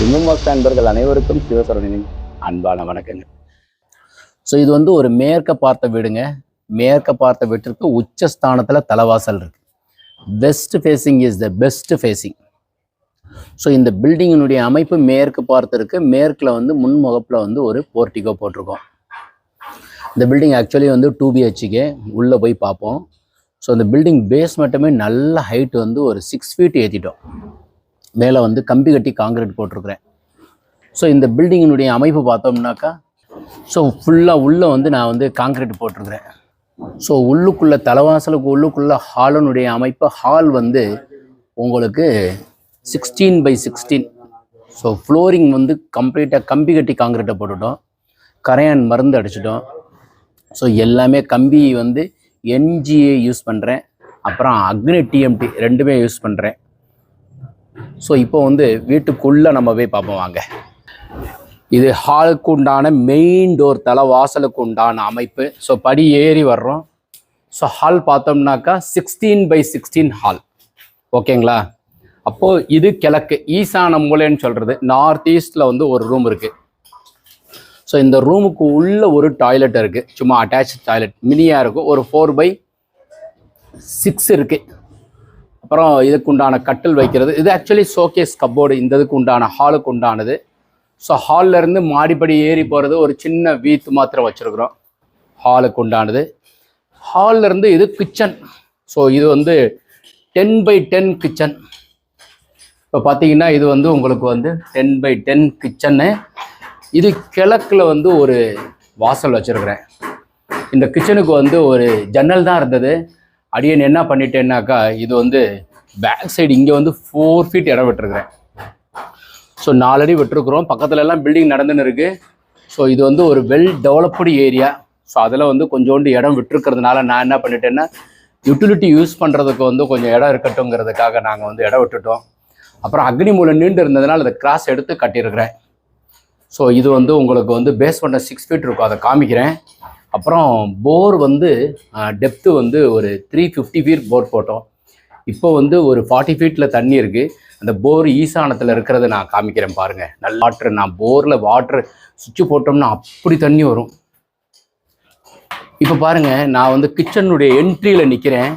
சிம்மமாஸ் அன்பர்கள் அனைவருக்கும் சிவசரணின் அன்பான வணக்கங்கள். ஸோ இது வந்து ஒரு மேற்க பார்த்த வீடுங்க. மேற்க பார்த்த வீட்டிற்கு உச்ச ஸ்தானத்தில் தலைவாசல் இருக்கு. West facing is the best facing so இந்த பில்டிங்கினுடைய அமைப்பு மேற்கு பார்த்து இருக்கு. மேற்கில் வந்து முன்முகப்பில் வந்து ஒரு போர்ட்டிகோ போட்டிருக்கோம். இந்த பில்டிங் ஆக்சுவலி வந்து டூ பிஹெச்கே உள்ளே போய் பார்ப்போம். ஸோ அந்த பில்டிங் பேஸ் மட்டுமே நல்ல ஹைட் வந்து ஒரு சிக்ஸ் ஃபீட் ஏற்றிட்டோம் மேலே வந்து கம்பி கட்டி காங்கிரீட் போட்டிருக்கிறேன். ஸோ இந்த பில்டிங்கினுடைய அமைப்பு பார்த்தோம்னாக்கா ஸோ ஃபுல்லாக உள்ளே வந்து நான் வந்து காங்கிரீட் போட்டிருக்கிறேன். ஸோ உள்ளுக்குள்ளே தலைவாசலுக்கு உள்ளுக்குள்ளே ஹாலனுடைய அமைப்பு ஹால் வந்து உங்களுக்கு sixteen by sixteen so flooring வந்து கம்ப்ளீட்டாக கம்பி கட்டி காங்கிரீட்டை போட்டுட்டோம். கரையான் மருந்து அடிச்சிட்டோம். ஸோ எல்லாமே கம்பி வந்து என்ஜிஏ யூஸ் பண்ணுறேன் அப்புறம் அக்னி டிஎம்டி ரெண்டுமே யூஸ் பண்ணுறேன் ஸோ இப்போ வந்து வீட்டுக்குள்ளே நம்ம போய் பார்ப்போம் வாங்க. இது ஹாலுக்கு உண்டான மெயின் டோர் தலை வாசலுக்கு உண்டான அமைப்பு. ஸோ படி ஏறி வர்றோம். ஸோ ஹால் பார்த்தோம்னாக்கா சிக்ஸ்டீன் பை சிக்ஸ்டீன் ஹால் ஓகேங்களா? அப்போது இது கிழக்கு. ஈசான மூலைன்னு சொல்கிறது நார்த் ஈஸ்டில் வந்து ஒரு ரூம் இருக்குது ஸோ இந்த ரூமுக்கு உள்ள ஒரு டாய்லெட் இருக்குது சும்மா அட்டாச் டாய்லெட் மினியாக இருக்கும். ஒரு ஃபோர் பை சிக்ஸ் இருக்குது அப்புறம் இதுக்கு உண்டான கட்டில் வைக்கிறது. இது ஆக்சுவலி ஷோகேஸ் கப்போர்டு இந்த இதுக்கு உண்டான ஹாலுக்கு உண்டானது. ஸோ ஹாலில் இருந்து மாடிப்படி ஏறி போகிறது ஒரு சின்ன வீத்து மாத்திரம் வச்சுருக்குறோம். ஹாலுக்கு உண்டானது. ஹாலில் இருந்து இது கிச்சன் ஸோ இது வந்து டென் பை டென் கிச்சன் இப்போ பார்த்தீங்கன்னா இது வந்து உங்களுக்கு வந்து டென் பை டென் கிச்சனு இது கிழக்கில் வந்து ஒரு வாசல் வச்சுருக்குறேன். இந்த கிச்சனுக்கு வந்து ஒரு ஜன்னல் தான் இருந்தது. அடியன் என்ன பண்ணிட்டேன்னாக்கா இது வந்து பேக் சைடு இங்கே வந்து ஃபோர் ஃபீட் இடம் விட்டுருக்குறேன். ஸோ நாலடி விட்டுருக்குறோம். பக்கத்துல எல்லாம் பில்டிங் நடந்துன்னு இருக்குது ஸோ இது வந்து ஒரு வெல் டெவலப்டு ஏரியா ஸோ அதில் வந்து கொஞ்சோண்டு இடம் விட்டுருக்கிறதுனால நான் என்ன பண்ணிட்டேன்னா யூட்டிலிட்டி யூஸ் பண்ணுறதுக்கு வந்து கொஞ்சம் இடம் இருக்கட்டுங்கிறதுக்காக நாங்கள் வந்து இடம் விட்டுட்டோம். அப்புறம் அக்னி மூலம் நீண்டு இருந்ததுனால அதை கிராஸ் எடுத்து கட்டியிருக்கிறேன். ஸோ இது வந்து உங்களுக்கு வந்து பேஸ் பண்ண சிக்ஸ் ஃபீட் இருக்கும். அதை காமிக்கிறேன். அப்புறம் போர் வந்து டெப்த்து வந்து ஒரு த்ரீ ஃபிஃப்டி ஃபீட் போர் போட்டோம். இப்போ வந்து ஒரு ஃபார்ட்டி ஃபீட்டில் தண்ணி இருக்குது அந்த போர் ஈசானத்தில் இருக்கிறத நான் காமிக்கிறேன் பாருங்கள் நல்ல வாட்ரு நான் போரில் வாட்ரு சுவிட்சு போட்டோம்னா அப்படி தண்ணி வரும். இப்போ பாருங்கள் நான் வந்து கிச்சனுடைய என்ட்ரியில் நிற்கிறேன்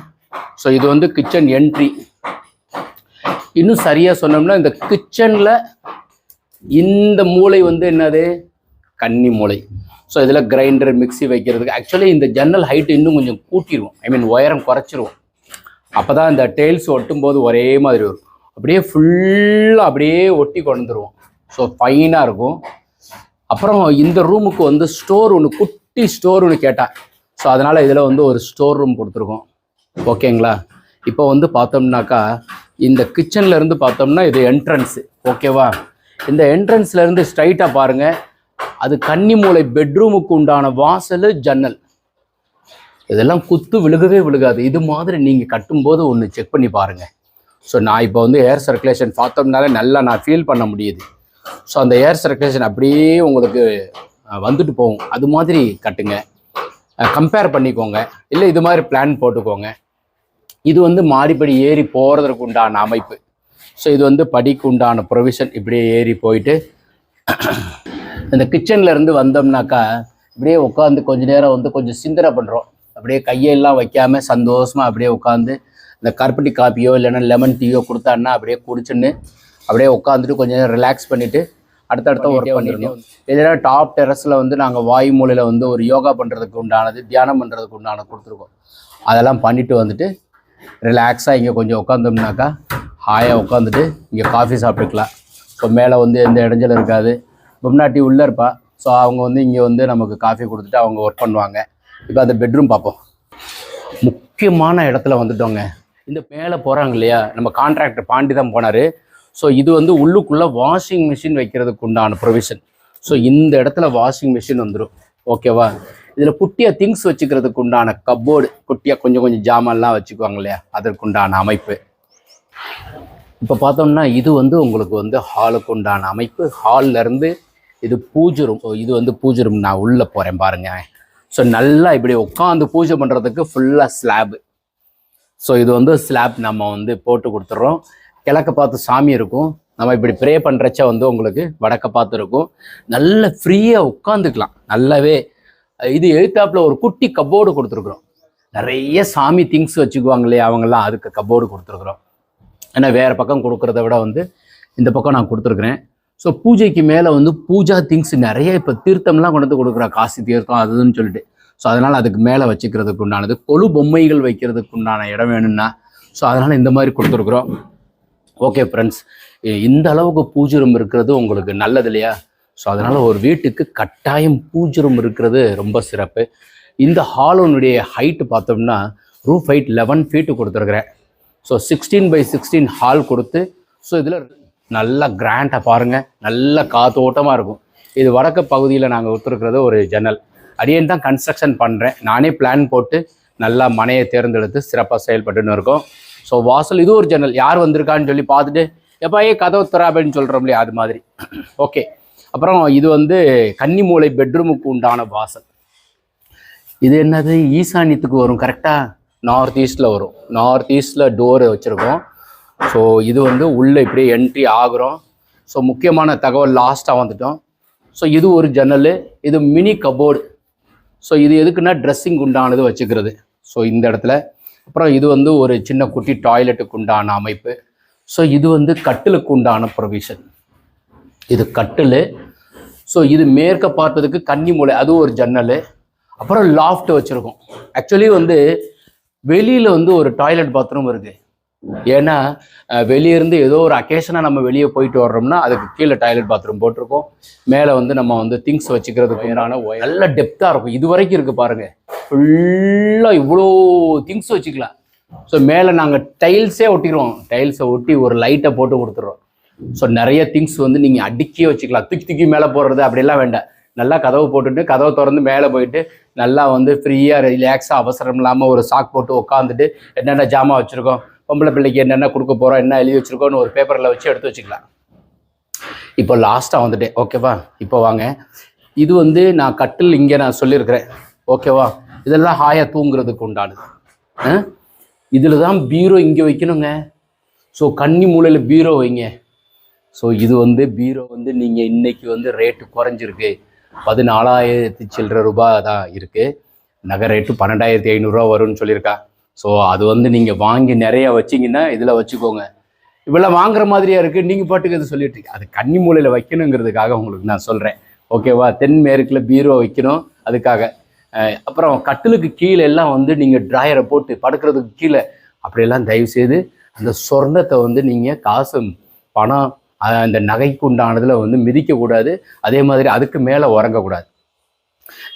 ஸோ இது வந்து கிச்சன் என்ட்ரி இன்னும் சரியாக சொன்னோம்னா இந்த கிச்சனில் இந்த மூளை வந்து என்னது? கன்னி மூளை ஸோ இதில் கிரைண்டர் மிக்ஸி வைக்கிறதுக்கு ஆக்சுவலி இந்த ஜன்னல் ஹைட் இன்னும் கொஞ்சம் கூட்டிடுவோம் ஐ மீன் உயரம் குறைச்சிருவோம். அப்போ தான் இந்த டெய்ல்ஸ் ஒட்டும் போது ஒரே மாதிரி வரும். அப்படியே ஃபுல்லாக அப்படியே ஒட்டி கொண்டுருவோம். ஸோ ஃபைனாக இருக்கும். அப்புறம் இந்த ரூமுக்கு வந்து ஸ்டோர் ஒன்று குட்டி ஸ்டோர் ஒன்று கேட்டேன் ஸோ அதனால் இதில் வந்து ஒரு ஸ்டோர் ரூம் கொடுத்துருக்கோம். ஓகேங்களா இப்போ வந்து பார்த்தோம்னாக்கா இந்த கிச்சன்லேருந்து பார்த்தோம்னா இது என்ட்ரன்ஸு ஓகேவா இந்த என்ட்ரன்ஸ்லேருந்து ஸ்ட்ரைட்டாக பாருங்கள் அது கன்னி மூளை பெட்ரூமுக்கு உண்டான வாசல் ஜன்னல். இதெல்லாம் குத்து விழுகவே விழுகாது. இது மாதிரி நீங்கள் கட்டும்போது ஒன்று செக் பண்ணி பாருங்கள் ஸோ நான் இப்போ வந்து ஏர் சர்க்குலேஷன் பார்த்தோம்னாலே நல்லா நான் ஃபீல் பண்ண முடியுது. ஸோ அந்த ஏர் சர்க்குலேஷன் அப்படியே உங்களுக்கு வந்துட்டு போகும். அது மாதிரி கட்டுங்க. கம்பேர் பண்ணிக்கோங்க. இல்லை இது மாதிரி பிளான் போட்டுக்கோங்க. இது வந்து மாடிப்படி ஏறி போகிறதுக்கு உண்டான அமைப்பு. ஸோ இது வந்து படிக்கு உண்டான ப்ரொவிஷன் இப்படியே ஏறி போயிட்டு இந்த கிச்சன்ல இருந்து வந்தோம்னாக்கா இப்படியே உட்காந்து கொஞ்ச நேரம் வந்து கொஞ்சம் சிந்தனை பண்ணுறோம் அப்படியே கையெல்லாம் வைக்காம சந்தோஷமா அப்படியே உட்காந்து இந்த கருப்பட்டி காப்பியோ இல்லைன்னா லெமன் டீயோ கொடுத்தான்னா அப்படியே குடிச்சுன்னு அப்படியே உட்காந்துட்டு கொஞ்ச நேரம் ரிலாக்ஸ் பண்ணிட்டு அடுத்தடுத்த ஒர்க் பண்ணிடணும். இல்லைன்னா டாப் டெரஸில் வந்து நாங்கள் வாயு மூலையில் வந்து ஒரு யோகா பண்ணுறதுக்கு உண்டானது தியானம் பண்ணுறதுக்கு உண்டான கொடுத்துருக்கோம். அதெல்லாம் பண்ணிட்டு வந்துட்டு ரிலாக்ஸாக இங்கே கொஞ்சம் உட்காந்தோம்னாக்கா ஹாயாக உட்காந்துட்டு இங்கே காஃபி சாப்பிட்டுக்கலாம். ஸோ மேலே வந்து எந்த இடைஞ்சலும் இருக்காது. பொம்னாட்டி உள்ளே இருப்பா. ஸோ அவங்க வந்து இங்கே வந்து நமக்கு காஃபி கொடுத்துட்டு அவங்க ஒர்க் பண்ணுவாங்க. இப்போ அந்த பெட்ரூம் பார்ப்போம். முக்கியமான இடத்துல வந்துட்டோங்க. இந்த மேலே போகிறாங்க இல்லையா? நம்ம கான்ட்ராக்டர் பாண்டி தான் போனார். ஸோ இது வந்து உள்ளுக்குள்ளே வாஷிங் மிஷின் வைக்கிறதுக்கு உண்டான ப்ரொவிஷன் ஸோ இந்த இடத்துல வாஷிங் மிஷின் வந்துடும் ஓகேவா இதில் குட்டியாக திங்ஸ் வச்சுக்கிறதுக்கு உண்டான கப்போர்டு குட்டியாக கொஞ்சம் கொஞ்சம் ஜாமான்லாம் வச்சுக்குவாங்க இல்லையா? அதற்கு உண்டான அமைப்பு. இப்போ பார்த்தோம்னா இது வந்து உங்களுக்கு வந்து ஹாலுக்கு உண்டான அமைப்பு. ஹாலில் இருந்து இது பூஜை ரூம் இது வந்து பூஜை ரூம் நான் உள்ளே போகிறேன் பாருங்க. ஸோ நல்லா இப்படி உட்காந்து பூஜை பண்ணுறதுக்கு ஃபுல்லாக ஸ்லாப் ஸோ இது வந்து ஸ்லாப் நம்ம வந்து போட்டு கொடுத்துட்றோம் கிழக்க பார்த்து சாமி இருக்கும். நம்ம இப்படி ப்ரே பண்ணுறச்ச வந்து உங்களுக்கு வடக்க பார்த்து இருக்கும். நல்ல ஃப்ரீயாக உட்காந்துக்கலாம் நல்லாவே இது எழுத்தாப்புல ஒரு குட்டி கப்போர்டு கொடுத்துருக்குறோம். நிறைய சாமி திங்ஸ் வச்சுக்குவாங்க இல்லையா அவங்கெல்லாம் அதுக்கு கப்போர்டு கொடுத்துருக்குறோம். ஏன்னா வேறு பக்கம் கொடுக்குறத விட வந்து இந்த பக்கம் நான் கொடுத்துருக்குறேன். ஸோ பூஜைக்கு மேலே வந்து பூஜா திங்ஸ் நிறைய இப்போ தீர்த்தம்லாம் கொண்டு வந்து கொடுக்குறா. காசி தீர்த்தம் அதுன்னு சொல்லிட்டு. ஸோ அதனால் அதுக்கு மேலே வச்சுக்கிறதுக்கு உண்டானது கொலு பொம்மைகள் வைக்கிறதுக்கு உண்டான இடம் வேணும்னா. ஸோ அதனால் இந்த மாதிரி கொடுத்துருக்குறோம். ஓகே ஃப்ரெண்ட்ஸ் இந்த அளவுக்கு பூஜை ரூம் இருக்கிறது உங்களுக்கு நல்லது இல்லையா? ஸோ அதனால் ஒரு வீட்டுக்கு கட்டாயம் பூஜை ரூம் இருக்கிறது ரொம்ப சிறப்பு. இந்த ஹாலோனுடைய ஹைட்டு பார்த்தோம்னா ரூஃப் ஹைட் லெவன் ஃபீட்டு கொடுத்துருக்குறேன். So sixteen by sixteen hall கொடுத்து ஸோ இதில் நல்லா கிராண்டாக பாருங்கள் நல்ல காத்தோட்டமாக இருக்கும். இது வடக்கு பகுதியில் நாங்கள் ஒத்துருக்கிறது ஒரு ஜன்னல். அடியேன் தான் கன்ஸ்ட்ரக்ஷன் பண்ணுறேன் நானே பிளான் போட்டு நல்லா மனையை தேர்ந்தெடுத்து சிறப்பாக செயல்பட்டுன்னு இருக்கோம். ஸோ வாசல் இது ஒரு ஜன்னல். யார் வந்திருக்கான்னு சொல்லி பார்த்துட்டு எப்பா ஏ கதவு திறா அப்படின்னு சொல்கிறோம் இல்லையா அது மாதிரி. ஓகே அப்புறம் இது வந்து கன்னிமூலை பெட்ரூமுக்கு உண்டான வாசல். இது என்னது? ஈசானியத்துக்கு வரும் கரெக்டாக நார்த் ஈஸ்டில் வரும். நார்த் ஈஸ்டில் டோர் வச்சுருக்கோம். ஸோ இது வந்து உள்ளே இப்படியே என்ட்ரி ஆகுறோம். ஸோ முக்கியமான தகவல் லாஸ்ட்டாக வந்துட்டோம். ஸோ இது ஒரு ஜன்னல் இது மினி கபோர்டு ஸோ இது எதுக்குன்னா ட்ரெஸ்ஸிங் உண்டானது வச்சுக்கிறது. ஸோ இந்த இடத்துல. அப்புறம் இது வந்து ஒரு சின்ன குட்டி டாய்லெட்டுக்கு உண்டான அமைப்பு. ஸோ இது வந்து கட்டிலுக்கு உண்டான ப்ரொவிஷன் இது கட்டில். ஸோ இது மேற்க பார்ப்பதுக்கு கன்னிமூலை அது ஒரு ஜன்னல் அப்புறம் லாஃப்ட் வச்சுருக்கோம். ஆக்சுவலி வந்து வெளியில் வந்து ஒரு டாய்லெட் பாத்ரூம் இருக்குது ஏன்னா வெளியிருந்து இருந்து ஏதோ ஒரு அக்கேஷனாக நம்ம வெளியே போயிட்டு வர்றோம்னா அதுக்கு கீழே டாய்லெட் பாத்ரூம் போட்டிருக்கோம். மேலே வந்து நம்ம வந்து திங்ஸ் வச்சுக்கிறதுக்கு உண்டான நல்ல டெப்த்தாக இருக்கும். இது வரைக்கும் இருக்குது பாருங்கள் ஃபுல்லாக இவ்வளோ திங்ஸ் வச்சுக்கலாம். ஸோ மேலே நாங்கள் டைல்ஸே ஒட்டிடுவோம் டைல்ஸை ஒட்டி ஒரு லைட்டை போட்டு கொடுத்துருவோம் ஸோ நிறைய திங்ஸ் வந்து நீங்கள் அடுக்கியே வச்சுக்கலாம். தூக்கி தூக்கி மேலே போடுறது அப்படிலாம் வேண்டாம். நல்லா கதவு போட்டுட்டு கதவை திறந்து மேலே போயிட்டு நல்லா வந்து ஃப்ரீயாக ரிலாக்ஸாக அவசரம் இல்லாமல் ஒரு சாக் போட்டு உட்காந்துட்டு என்னென்ன ஜாமான் வச்சுருக்கோம்? பொம்பளை பிள்ளைக்கு என்னென்ன கொடுக்க போகிறோம் என்ன எழுதி வச்சுருக்கோன்னு ஒரு பேப்பரில் வச்சு எடுத்து வச்சுக்கலாம். இப்போ லாஸ்ட்டாக வந்துட்டேன். ஓகேவா இப்போ வாங்க. இது வந்து நான் கட்டில் இங்கே நான் சொல்லியிருக்கிறேன். ஓகேவா இதெல்லாம் ஹாயாக தூங்குறதுக்கு உண்டானது. இதில் தான் பீரோ இங்கே வைக்கணுங்க. ஸோ கன்னி மூலையில் பீரோ வைங்க. ஸோ இது வந்து பீரோ வந்து நீங்கள் இன்னைக்கு வந்து ரேட்டு குறைஞ்சிருக்கு. பதினாலாயிரத்தி சில்லற ரூபாய் தான் இருக்குது நகை ரேட்டு பன்னெண்டாயிரத்தி ஐநூறுரூவா வரும்னு சொல்லியிருக்கா. ஸோ அது வந்து நீங்கள் வாங்கி நிறையா வச்சிங்கன்னா இதில் வச்சுக்கோங்க. இவ்வளோ வாங்குற மாதிரியா இருக்குது நீங்கள் பாட்டுக்கு இது சொல்லிட்டு அது கன்னி மூலையில் வைக்கணுங்கிறதுக்காக உங்களுக்கு நான் சொல்கிறேன் ஓகேவா தென்மேற்கில் பீரோ வைக்கணும் அதுக்காக. அப்புறம் கட்டிலுக்கு கீழே எல்லாம் வந்து நீங்கள் ட்ராயரை போட்டு படுக்கிறதுக்கு கீழே அப்படியெல்லாம் தயவு செய்து அந்த சொர்ணத்தை வந்து நீங்கள் காசு பணம் அந்த நகைக்கு உண்டானதில் வந்து மிதிக்கக்கூடாது அதே மாதிரி அதுக்கு மேலே உறங்கக்கூடாது.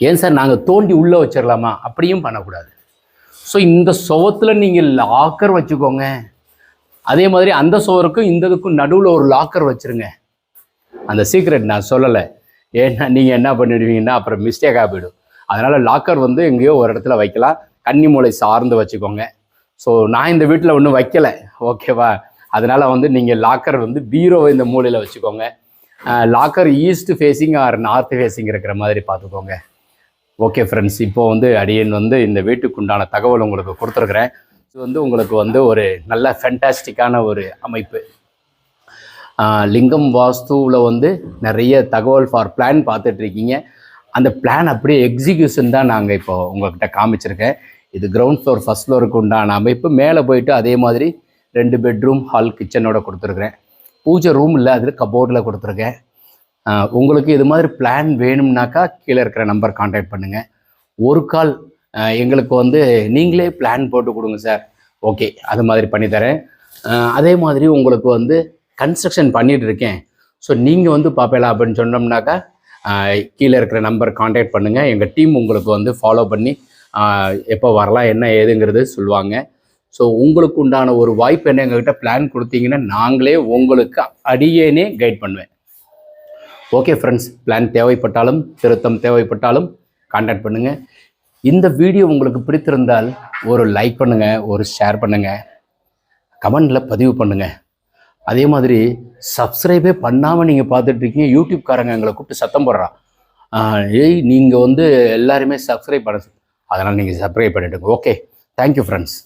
ஏன் சார்? நாங்கள் தோண்டி உள்ளே வச்சிடலாமா அப்படியும் பண்ணக்கூடாது. ஸோ இந்த சுவத்தில் நீங்கள் லாக்கர் வச்சுக்கோங்க. அதே மாதிரி அந்த சுவருக்கும் இந்த இதுக்கும் நடுவில் ஒரு லாக்கர் வச்சுருங்க. அந்த சீக்ரெட் நான் சொல்லலை. ஏன்னா நீங்கள் என்ன பண்ணிடுவீங்கன்னா அப்புறம் மிஸ்டேக்காக போயிடும். அதனால் லாக்கர் வந்து எங்கேயோ ஒரு இடத்துல வைக்கலாம். கன்னி மூளை சார்ந்து வச்சுக்கோங்க. ஸோ நான் இந்த வீட்டில் ஒன்றும் வைக்கலை. ஓகேவா அதனால் வந்து நீங்கள் லாக்கர் வந்து பீரோவை இந்த மூலையில் வச்சுக்கோங்க. Locker east facing or north facing இருக்கிற மாதிரி பார்த்துக்கோங்க. ஓகே ஃப்ரெண்ட்ஸ் இப்போ வந்து அடியன் வந்து இந்த வீட்டுக்கு உண்டான தகவல் உங்களுக்கு கொடுத்துருக்குறேன். இது வந்து உங்களுக்கு வந்து ஒரு நல்ல ஃபென்டாஸ்டிக்கான ஒரு அமைப்பு. லிங்கம் வாஸ்துவில் வந்து நிறைய தகவல் ஃபார் பிளான் பார்த்துட்ருக்கீங்க. அந்த பிளான் அப்படியே எக்ஸிக்யூஷன் தான் நாங்கள் இப்போ உங்கள்கிட்ட காமிச்சிருக்கேன். இது கிரவுண்ட் ஃப்ளோர் ஃபஸ்ட் ஃப்ளோருக்கு உண்டான அமைப்பு. மேலே போயிட்டு அதே மாதிரி ரெண்டு பெட்ரூம் ஹால் கிச்சனோட கொடுத்துருக்குறேன். பூஜை ரூம் இல்லை அதில் கபோர்டில் கொடுத்துருக்கேன். உங்களுக்கு இது மாதிரி பிளான் வேணும்னாக்கா கீழே இருக்கிற நம்பர் காண்டாக்ட் பண்ணுங்கள் ஒரு கால் எங்களுக்கு வந்து நீங்களே பிளான் போட்டு கொடுங்க சார் ஓகே அது மாதிரி பண்ணித்தரேன் அதே மாதிரி உங்களுக்கு வந்து கன்ஸ்ட்ரக்ஷன் பண்ணிட்டு இருக்கேன். ஸோ நீங்கள் வந்து பார்ப்பலாம் அப்படின்னு சொன்னோம்னாக்கா கீழே இருக்கிற நம்பர் காண்டாக்ட் பண்ணுங்கள் எங்கள் டீம் உங்களுக்கு வந்து ஃபாலோ பண்ணி எப்போ வரலாம் என்ன ஏதுங்கிறது சொல்லுவாங்க. ஸோ உங்களுக்கு உண்டான ஒரு வாய்ப்பு என்ன எங்கள்கிட்ட பிளான் கொடுத்தீங்கன்னா நாங்களே உங்களுக்கு அடியேனே கைட் பண்ணுவேன். ஓகே ஃப்ரெண்ட்ஸ் பிளான் தேவைப்பட்டாலும் திருத்தம் தேவைப்பட்டாலும் காண்டாக்ட் பண்ணுங்கள் இந்த வீடியோ உங்களுக்கு பிடித்திருந்தால் ஒரு லைக் பண்ணுங்கள் ஒரு ஷேர் பண்ணுங்கள் கமெண்டில் பதிவு பண்ணுங்கள் அதே மாதிரி சப்ஸ்கிரைபே பண்ணாமல் நீங்கள் பார்த்துட்ருக்கீங்க யூடியூப்காரங்க எங்களை கூப்பிட்டு சத்தம் போடுறான் ஏய் நீங்கள் வந்து எல்லாருமே சப்ஸ்கிரைப் பண்ண அதனால் நீங்கள் சப்ஸ்கிரைப் பண்ணிவிடுங்க ஓகே தேங்க்யூ ஃப்ரெண்ட்ஸ்